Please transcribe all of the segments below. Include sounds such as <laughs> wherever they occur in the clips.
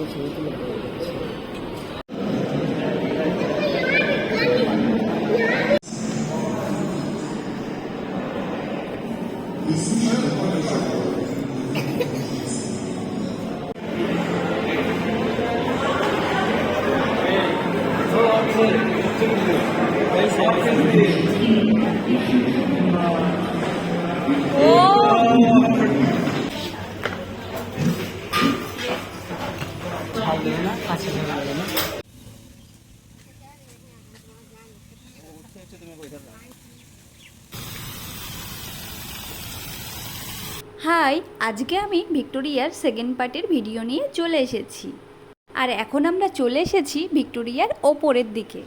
একটু ছবি তুলে পরে যাচ্ছি ঝাল দেবে না লাগবে না। হাই, আজকে আমি ভিক্টোরিয়ার সেকেন্ড পার্টের ভিডিও নিয়ে চলে এসেছি। আর এখন আমরা চলে এসেছি ভিক্টোরিয়ার ওপরের দিকে।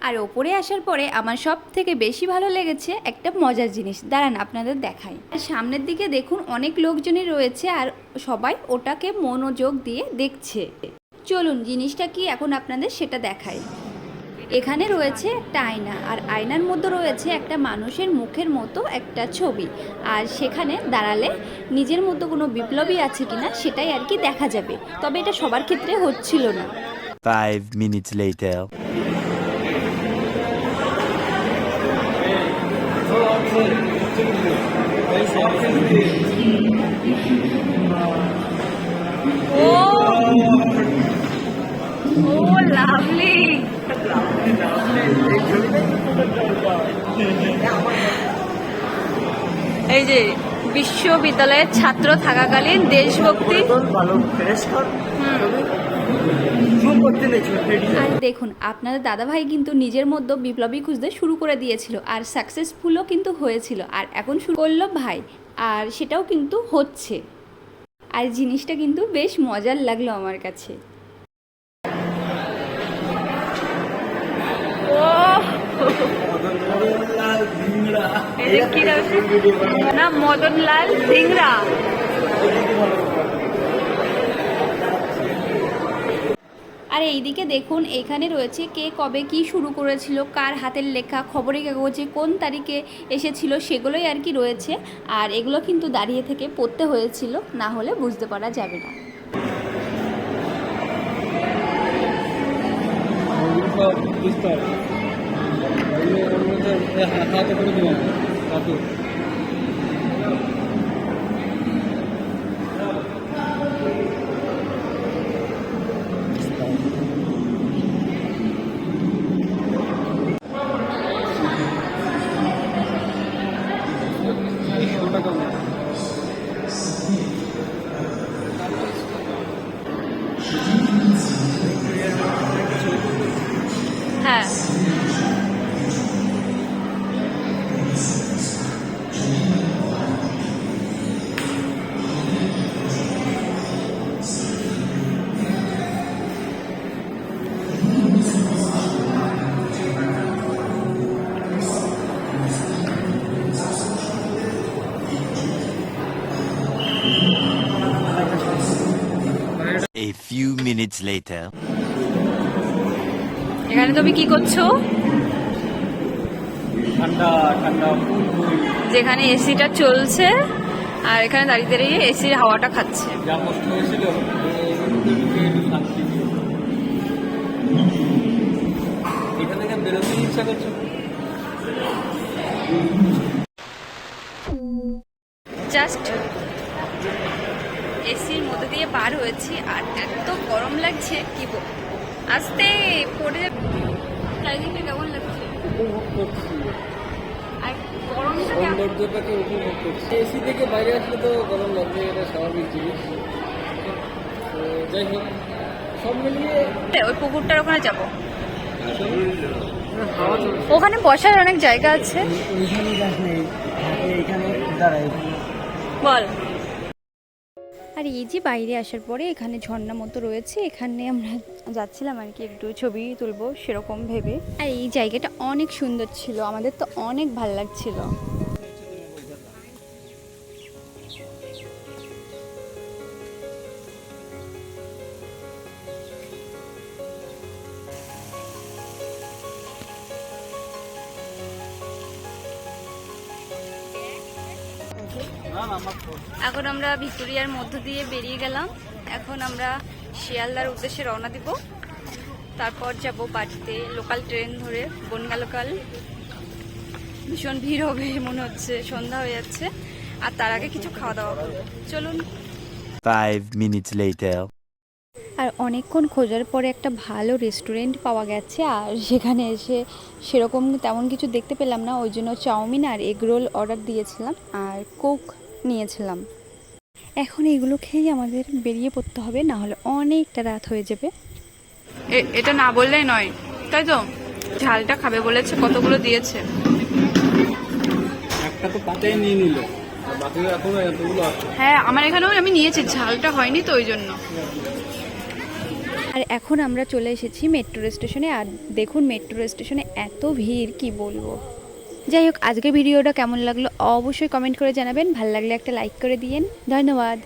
আর ওপরে আসার পরে আমার সব থেকে বেশি ভালো লেগেছে একটা মজার জিনিস। দাঁড়ান, আপনাদের দেখাই। সামনের দিকে দেখুন, অনেক লোকজনই রয়েছে আর সবাই ওটাকে মনোযোগ দিয়ে দেখছে। চলুন, জিনিসটা কি এখন আপনাদের সেটা দেখাই। এখানে রয়েছে একটা আয়না, আর আয়নার মধ্যে রয়েছে একটা মানুষের মুখের মতো একটা ছবি। আর সেখানে দাঁড়ালে নিজের মধ্যে কোনো বিপ্লবী আছে কিনা সেটাই আর কি দেখা যাবে। তবে এটা সবার ক্ষেত্রে হচ্ছিল না। Five minutes later. ও <laughs> লাভলি এই যে বিশ্ববিদ্যালয়ের ছাত্র থাকাকালীন দেশভক্তি। আর দেখুন আপনাদের দাদাভাই কিন্তু নিজের মধ্যে বিপ্লবী খুঁজতে শুরু করে দিয়েছিল আর সাকসেসফুলও কিন্তু হয়েছিল আর এখন শুরু করল ভাই আর সেটাও কিন্তু হচ্ছে। আর জিনিসটা কিন্তু বেশ মজার লাগল আমার কাছে। না মদনলাল সিংরা আর এইদিকে দেখুন, এখানে রয়েছে কে কবে কি শুরু করেছিল, কার হাতের লেখা, খবরের কাগজে কোন তারিখে এসেছিল, সেগুলোই আর কি রয়েছে। আর এগুলো কিন্তু দাঁড়িয়ে থেকে পড়তে হয়েছিল, না হলে বুঝতে পারা যাবে না। হাতে করে A few minutes later. এখানে তুমি কি করছ? যেখানে এসিটা চলছে আর এখানে দাঁড়িয়ে দাঁড়িয়ে এসির হাওয়াটা খাচ্ছে। জাস্ট এসির মধ্যে দিয়ে বার হয়েছি আর এত গরম লাগছে কি বল আসতে পড়ে চারিদিকে কেমন লাগছে? উপভোগ করছি। আর গরমটা কেমন- সৌন্দর্যটাকে উপভোগ করছি। এসি থেকে বাইরে আসলে তো গরম লাগবে এটা স্বাভাবিক জিনিস। তো যাই হোক সব মিলিয়ে ওই পুকুরটার ওখানে যাব। ওখানে বসার অনেক জায়গা আছে। বল। আর এই যে বাইরে আসার পরে এখানে ঝর্ণা মতো রয়েছে, এখানে আমরা যাচ্ছিলাম আর কি একটু ছবি তুলবো সেরকম ভেবে। আর এই জায়গাটা অনেক সুন্দর ছিল, আমাদের তো অনেক ভালো লাগছিল। এখন আমরা ভিক্টোরিয়ার মধ্য দিয়ে বেরিয়ে গেলাম। এখন আমরা শিয়ালদার উদ্দেশ্যে রওনা দিব। তারপর যাব বাড়িতে লোকাল ট্রেন ধরে, বনগা লোকাল ভীষণ ভিড় হবে, মনে হচ্ছে সন্ধ্যা হয়ে যাচ্ছে। আর তার আগে কিছু খাওয়া দাওয়া করব। চলুন। Five minutes later. আর অনেকক্ষণ খোঁজার পরে একটা ভালো রেস্টুরেন্ট পাওয়া গেছে আর সেখানে এসে সেরকম তেমন কিছু দেখতে পেলাম না। ওই জন্য চাউমিন আর এগ রোল অর্ডার দিয়েছিলাম আর কোক নিয়েছিলাম। এখন এগুলো খেয়েই আমাদের বেরিয়ে পড়তে হবে না হলে অনেকটা রাত হয়ে যাবে। এটা না বললেই নয়। তাই তো? ঝালটা খাবে বলেছে কতগুলো দিয়েছে? একটা তো পাতেই নিয়ে নিল। আর বাকি এখনও এতগুলো আছে। হ্যাঁ আমার এখানেও আমি নিয়েছি ঝালটা হয়নি তো ওই জন্য। আর এখন আমরা চলে এসেছি মেট্রো স্টেশনে, আর দেখুন মেট্রো স্টেশনে এত ভিড়, কি বলব? যাই হোক, আজকের ভিডিওটা কেমন লাগল অবশ্যই কমেন্ট করে জানাবেন, ভালো লাগলে একটা লাইক করে দিয়েন। ধন্যবাদ।